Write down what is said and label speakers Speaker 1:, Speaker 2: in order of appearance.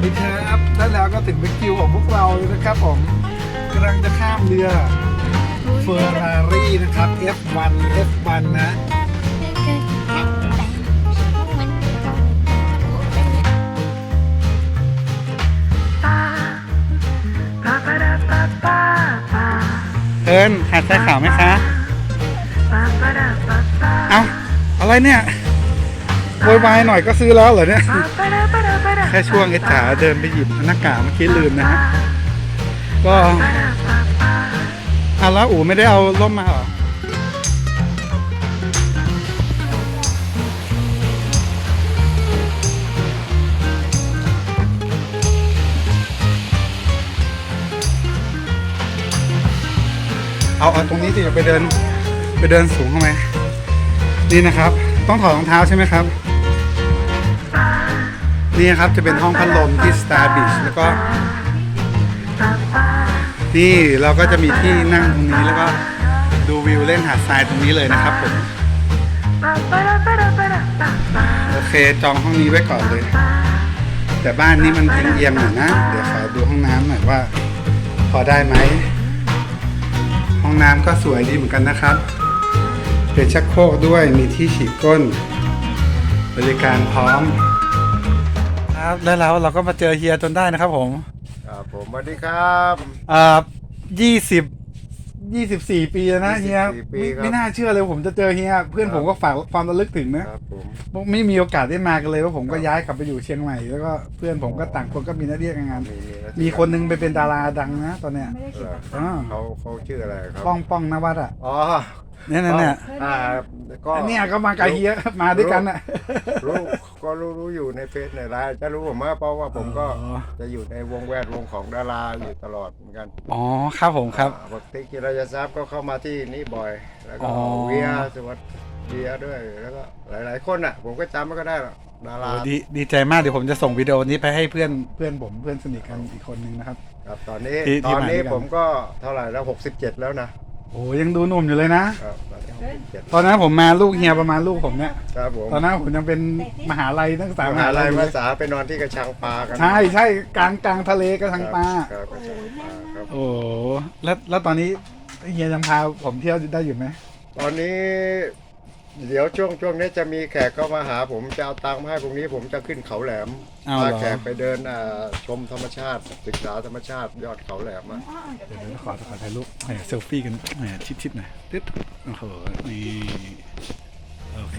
Speaker 1: วัสดีครับและแล้วก็ถึงเป็นคิวของพวกเราเลยนะครับผมกำลังจะข้ามเรือเฟอร์รารี่นะครับ F1 F1 นะเอิญหาดทรายขาวไหมคะ เอ้าอะไรเนี่ยโวยวายหน่อยก็ซื้อแล้วเหรอเนี่ย แค่ช่วงไอ้จ๋าเดินไปหยิบหน้ากากเมื่อกี้ลืมนะฮะก็อาแล้วอูไม่ได้เอาร่มมาเหรอเอาเอาตรงนี้สิอย่าไปเดินไปเดินสูงเข้ามนี่นะครับ ต้องถอดรองเท้าใช่ไหมครับ นี่ครับจะเป็นห้องพัดลมที่ Star Beach แล้วก็ นี่เราก็จะมีที่นั่งตรงนี้แล้วก็ดูวิวเล่นหาดทรายตรงนี้เลยนะครับผม โอเคจองห้องนี้ไว้ก่อนเลย แต่บ้านนี้มันเอียงหน่อยนะ เดี๋ยวขอดูห้องน้ำหน่อยว่า พอได้ไหม ห้องน้ำก็สวยดีเหมือนกันนะครับเป็นชักโครกด้วยมีที่ฉีดก้น บริการพร้อม ครับแล้วเราเราก็มาเจอเฮียจนได้นะครับผม
Speaker 2: ครับผมสวัสดีครับ
Speaker 1: อ่ายี่สิบยี่สิบสี่ปีแล้วนะเฮีย
Speaker 2: 24ปี
Speaker 1: ไม่
Speaker 2: ครับ
Speaker 1: ไม่น่าเชื่อเลยผมจะเจอเฮียเพื่อนผมก็ฝากความระลึกถึงนะ ครับ
Speaker 2: ผม
Speaker 1: ไม่มีโอกาสได้มากันเลยว่าผมก็
Speaker 2: ครับ
Speaker 1: ย้ายกลับไปอยู่เชียงใหม่แล้วก็เพื่อนผมก็ต่างคนก็มีหน้าที่การงาน
Speaker 2: มีมีหาที่
Speaker 1: มีคนนึงไปเป็นดาราดังนะตอนเนี้ย
Speaker 2: เหรอ
Speaker 1: อ่า
Speaker 2: เขาเขาชื่ออะไรครับ
Speaker 1: ป้องป้องนวัดอะ
Speaker 2: อ๋อ
Speaker 1: เนี่ยเนี่ยเนี่ย
Speaker 2: อ่าก็
Speaker 1: เนี่ยก็มากับเฮียมาด้วยกันอะ
Speaker 2: รู้ก็รู้รู้อยู่ในเฟซในไลน์จะรู้ผมมากเพราะว่าผมก็
Speaker 1: อ๋อ
Speaker 2: จะอยู่ในวงแวดวงของดาราอยู่ตลอดเหมือนกัน
Speaker 1: อ๋อครับผมครับ
Speaker 2: อ่าปกติกิรยาทรัพย์ก็เข้ามาที่นี่บ่อย แล้วก็
Speaker 1: อ๋อ
Speaker 2: เวียสวัสดิ์เวียด้วยแล้วก็หลาย ๆ คนอะ ผมก็จำไม่ก็ได้หรอกดารา
Speaker 1: โอ้ดีดีใจมากเดี๋ยวผมจะส่งวิดีโอนี้ไปให้เพื่อนเพื่อนผมเพื่อนสนิทกันอีกคนนึงนะครับ
Speaker 2: ครับตอนนี้
Speaker 1: ที่ที่
Speaker 2: ตอนนี้
Speaker 1: มาด้วยกัน
Speaker 2: ผมก็เท่าไหร่แล้วหกสิบเจ็ดแล้วนะ
Speaker 1: โอ้ยังดูหนุ่มอยู่เลยนะ
Speaker 2: ครับตอนนี้หกสิบเจ็ด
Speaker 1: ตอนนั้นผมมาลูกเฮียประมาณลูกผมเนี่ย
Speaker 2: ครับผม
Speaker 1: ตอนนั้นผมยังเป็นมหาลัยนักศึกษาม
Speaker 2: หาลัย
Speaker 1: อยู่
Speaker 2: ภา
Speaker 1: เลย
Speaker 2: ษาไปนอนที่กระชังปลากัน
Speaker 1: ใช่ใช่กลางกลางทะเลก็ทางปลา
Speaker 2: ครับกระชังปลาครับ
Speaker 1: โอ้แล้วแล้วตอนนี้เฮียยังพาผมเที่ยวได้อยู่ไหม
Speaker 2: ตอนนี้ เดี๋ยวช่วงช่วงนี้จะมีแขกเข้ามาหาผมจะเอาตังค์มาให้พรุ่งนี้ผมจะขึ้นเขาแหลม
Speaker 1: เอา
Speaker 2: พา
Speaker 1: เหรอ
Speaker 2: แขกไปเดินอ่าชมธรรมชาติ ศึกษาธรรมชาติยอดเขาแหลมอะ
Speaker 1: เดี๋ยวเดี๋ยวขอขอถ่ายรูปแหมเซลฟี่กันแหมชิดๆหน่อยตึ๊ดโอ้โหนี่โอเค